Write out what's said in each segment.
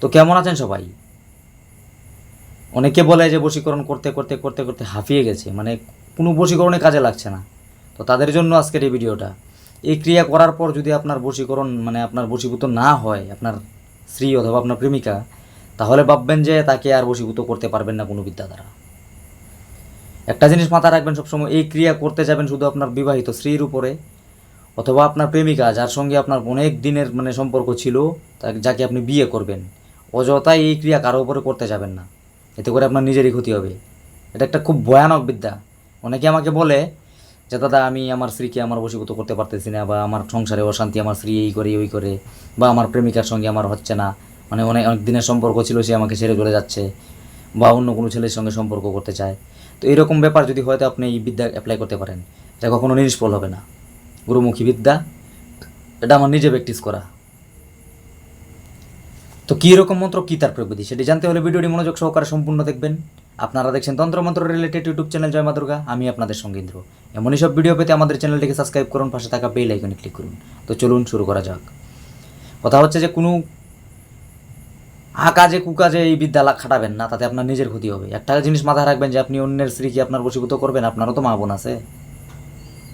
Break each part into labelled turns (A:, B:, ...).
A: তো কেমন আছেন সবাই? অনেকে বলে যে বশীকরণ করতে করতে করতে করতে হাঁপিয়ে গেছে। মানে কোনো বশীকরণে কাজে লাগছে না। তো তাদের জন্য আজকের এই ভিডিওটা। এই ক্রিয়া করার পর যদি আপনার বশীকরণ মানে আপনার বশীভূত না হয়, আপনার স্ত্রী অথবা আপনার প্রেমিকা, তাহলে ভাববেন যে তাকে আর বশীভূত করতে পারবেন না কোনো বিদ্যা দ্বারা একটা জিনিস মাথায় রাখবেন সবসময়, এই ক্রিয়া করতে যাবেন শুধু আপনার বিবাহিত স্ত্রীর উপরে অথবা আপনার প্রেমিকা, যার সঙ্গে আপনার অনেক দিনের মানে সম্পর্ক ছিল যাকে আপনি বিয়ে করবেন। অযথাই এই ক্রিয়া কারও উপরে করতে যাবেন না। এতে করে আপনার নিজেরই ক্ষতি হবে। এটা একটা খুব ভয়ানক বিদ্যা। অনেকে আমাকে বলে যে, দাদা, আমি আমার স্ত্রীকে আমার বশীভূত করতে পারতেছি না বা আমার সংসারে অশান্তি, আমার স্ত্রী এই করে, ওই করে বা আমার প্রেমিকার সঙ্গে আমার হচ্ছে না। মানে অনেক অনেক দিনের সম্পর্ক ছিল, সে আমাকে ছেড়ে চলে যাচ্ছে বা অন্য কোনো ছেলের সঙ্গে সম্পর্ক করতে চায়। তো এরকম ব্যাপার যদি হয়তো আপনি এই বিদ্যা অ্যাপ্লাই করতে পারেন। এটা কখনো নিষ্ফল হবে না। গুরুমুখী বিদ্যা। এটা আমার নিজে প্র্যাকটিস করা। তো কী রকম মন্ত্র, কী তার প্রবিধি সেটি জানতে হলে ভিডিওটি মনোযোগ সহকারে সম্পূর্ণ দেখবেন। আপনারা দেখছেন তন্ত্রমন্ত্র রিলেটেড ইউটিউব চ্যানেল জয় মা দুর্গা, আমি আপনাদের সঙ্গে ইন্দ্র। এমনই সব ভিডিও পেতে আমাদের চ্যানেলটিকে সাবস্ক্রাইব করুন, পাশে থাকা বেল আইকনে ক্লিক করুন। তো চলুন শুরু করা যাক। কথা হচ্ছে যে কোনো আকাজে কুকাজে এই বিদ্যা খাটাবেন না, তাতে আপনার নিজের ক্ষতি হবে। একটা জিনিস মাথায় রাখবেন যে আপনি অন্যের স্ত্রীকে আপনার বশীভূত করবেন, আপনারও তো মা বোন আছে।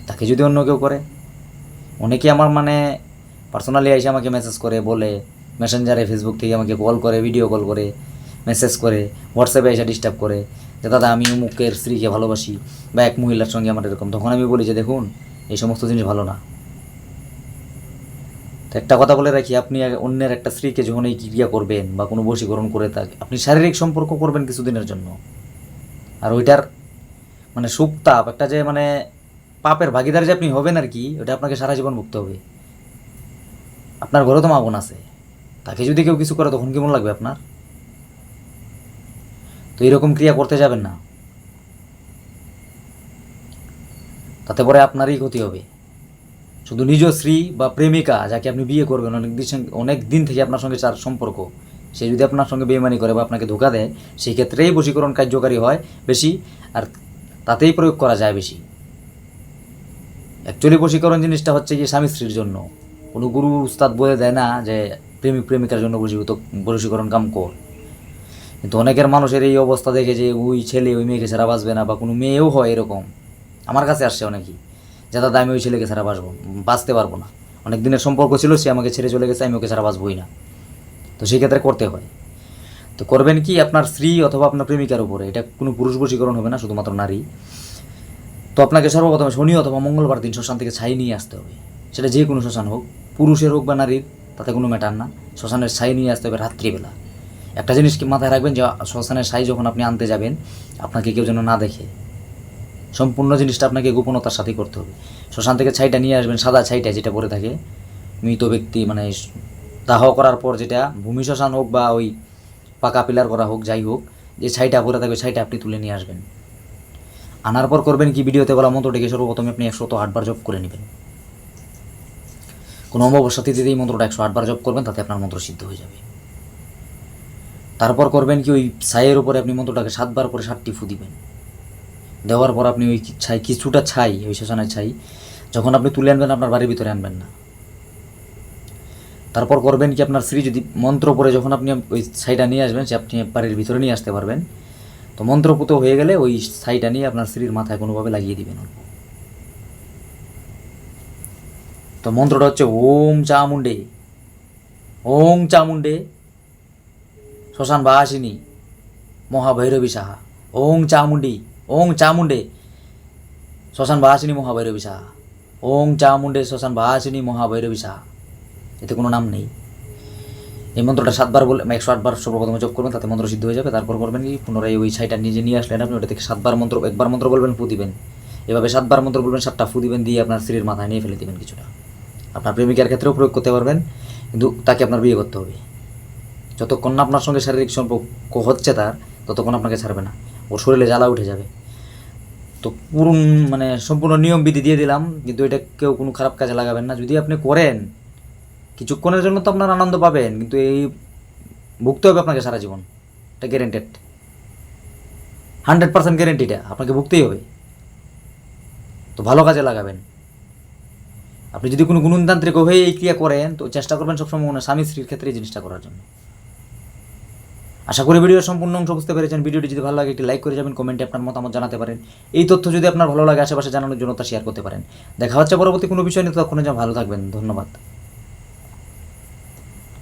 A: তাকে যদি অন্য কেউ করে। অনেকে আমার মানে পার্সোনালি এসে আমাকে মেসেজ করে, বলে মেসেঞ্জারে ফেসবুক থেকে আমাকে কল করে ভিডিও কল করে মেসেজ করে হোয়াটসঅ্যাপে এসে ডিস্টার্ব করে যে, দাদা, আমি অমুকের স্ত্রীকে ভালোবাসি বা এক মহিলার সঙ্গে আমার এরকম। তখন আমি বলি যে, দেখুন, এই সমস্ত জিনিস ভালো না। তো একটা কথা বলে রাখি, আপনি অন্যের একটা স্ত্রীকে যখন এই ক্রিয়া করবেন বা কোনো বশীকরণ করে থাকে আপনি শারীরিক সম্পর্ক করবেন কিছুদিনের জন্য। আর ওইটার মানে সুখ তাপ, একটা যে মানে পাপের ভাগিদার যে আপনি হবেন আর কি ওটা আপনাকে সারা জীবন ভুগতে হবে। আপনার ঘরে তো মা বোন আছে। তাকে যদি কেউ কিছু করে, তখন কেমন লাগবে আপনার? তো এরকম ক্রিয়া করতে যাবেন না। তাতে পরে আপনারই ক্ষতি হবে। শুধু নিজ স্ত্রী বা প্রেমিকা যাকে আপনি বিয়ে করবেন, অনেক দিন অনেক দিন থেকে আপনার সঙ্গে তার সম্পর্ক। সে যদি আপনার সঙ্গে বেইমানি করে বা আপনাকে ধোকা দেয়, সেই ক্ষেত্রেই বশীকরণ কার্যকারী হয় বেশি, আর তাতেই প্রয়োগ করা যায় বেশি। অ্যাকচুয়ালি বশীকরণ জিনিসটা হচ্ছে কি স্বামী স্ত্রীর জন্য। কোনো গুরু উস্তাদ বলে দেয় না যে প্রেমিক প্রেমিকার জন্য বশীভূত বশীকরণ কাম কর। কিন্তু অনেকের মানুষের এই অবস্থা দেখে যে ওই ছেলে ওই মেয়েকে ছাড়া বাঁচবে না বা কোনো মেয়েও হয় এরকম। আমার কাছে আসছে অনেকেই। যে দাদা, আমি ওই ছেলেকে ছাড়া বাঁচবো, বাঁচতে পারব না। অনেক দিনের সম্পর্ক ছিল, সে আমাকে ছেড়ে চলে গেছে, আমি ওকে ছাড়া বাঁচবই না। তো সেই ক্ষেত্রে করতে হয়। তো করবেন কি, আপনার স্ত্রী অথবা আপনার প্রেমিকার উপরে, এটা কোনো পুরুষ বশীকরণ হবে না, শুধুমাত্র নারী। তো আপনাকে সর্বপ্রথমে শনি অথবা মঙ্গলবার দিন শ্মশান থেকে ছাই নিয়ে আসতে হবে। সেটা যে কোনো শ্মশান হোক, পুরুষের হোক বা নারীর। তাতে কোনো ম্যাটার না। শ্মশানের ছাই নিয়ে আসতে হবে রাত্রিবেলা। একটা জিনিস কি মাথায় রাখবেন যে, শ্মশানের ছাই যখন আপনি আনতে যাবেন, আপনাকে কেউ যেন না দেখে। সম্পূর্ণ জিনিসটা আপনাকে গোপনতার সাথেই করতে হবে। শ্মশান থেকে ছাইটা নিয়ে আসবেন, সাদা ছাইটা যেটা পরে থাকে, মৃত ব্যক্তি মানে দাহ করার পর যেটা ভূমি শ্মশান হোক বা ওই পাকা পিলার করা হোক, যাই হোক, যে ছাইটা পরে থাকবে ছাইটা আপনি তুলে নিয়ে আসবেন। আনার পর করবেন কি, ভিডিওতে বলা মন্ত্রটিকে সর্বপ্রথমে আপনি একশো তো আটবার জপ করে নেবেন। কোনো অমাবস্যা তিথিতে এই মন্ত্রটা একশো আটবার জপ করবেন, তাতে আপনার মন্ত্র সিদ্ধ হয়ে যাবে। তারপর করবেন কি, ওই ছাইয়ের উপরে আপনি মন্ত্রটাকে সাতবার করে সাতটি ফু দিবেন। দেওয়ার পর আপনি ওই ছাই, কিছুটা ছাই, ওই শ্মশানের ছাই, যখন আপনি তুলে আনবেন, আপনার বাড়ির ভিতরে আনবেন না। তারপর করবেন কি, আপনার স্ত্রী যদি মন্ত্র পড়ে যখন আপনি ওই ছাইটা নিয়ে আসবেন, সে আপনি বাড়ির ভিতরে নিয়ে আসতে পারবেন। তো মন্ত্রপুত হয়ে গেলে ওই ছাইটা নিয়ে আপনার স্ত্রীর মাথায় কোনোভাবে লাগিয়ে দিবেন। অল্প তো মন্ত্রটা হচ্ছে ওম চামুন্ডে ওম চামুন্ডে শ্মশান বাসিনী মহাভৈরবী সাহা। ওং চামুন্ডি ওং চামুন্ডে শ্মশান বাসিনী মহাভৈরবী সাহা। ওং চামুন্ডে শ্মশান বাসিনী মহাভৈরবী সাহা। এতে কোনো নাম নেই। এই মন্ত্রটা সাতবার বলে একশো আটবার সর্বপ্রথমে জপ করবেন, তাতে মন্ত্র সিদ্ধ হয়ে যাবে। তারপর করবেন কি? পুনরায় ওই ছাইটা নিজে নিয়ে আসলেন আপনি, ওটা থেকে সাতবার মন্ত্র একবার মন্ত্র বলবেন, ফু দিবেন। এভাবে সাতবার মন্ত্র বলবেন, সাতটা ফু দিবেন, দিয়ে আপনার স্ত্রীর মাথায় নিয়ে ফেলে দিবেন কিছুটা। আপনার প্রেমিকার ক্ষেত্রেও প্রয়োগ করতে পারবেন, কিন্তু তাকে আপনার বিয়ে করতে হবে। যতক্ষণ না আপনার সঙ্গে শারীরিক সম্পর্ক হচ্ছে তার, ততক্ষণ আপনাকে ছাড়বে না। ওর শরীরে জ্বালা উঠে যাবে। তো পুরো মানে সম্পূর্ণ নিয়ম বিধি দিয়ে দিলাম, কিন্তু এটা কেউ কোনো খারাপ কাজে লাগাবেন না। যদি আপনি করেন, কিছুক্ষণের জন্য তো আপনার আনন্দ পাবেন, কিন্তু এই ভুগতে হবে আপনাকে সারা জীবন। এটা গ্যারেন্টেড হান্ড্রেড পার্সেন্ট গ্যারেন্টিটা আপনাকে ভুগতেই হবে। তো ভালো কাজে লাগাবেন। আপনি যদি কোনো গুণতান্ত্রিক হয়ে এই ক্রিয়া করেন, তো চেষ্টা করবেন সবসময় মনে স্বামী স্ত্রীর ক্ষেত্রে এই জিনিসটা করার জন্য। আশা করি ভিডিওর সম্পূর্ণ অংশ বুঝতে পেরেছেন। ভিডিওটি যদি ভালো লাগে, একটি লাইক করে যাবেন, কমেন্টে আপনার মতামত জানাতে পারেন। এই তথ্য যদি আপনার ভালো লাগে, আশেপাশে জানানোর জন্য তা শেয়ার করতে পারেন। দেখা হচ্ছে পরবর্তী কোনো বিষয় নিয়ে তখন যা ভালো থাকবেন। ধন্যবাদ।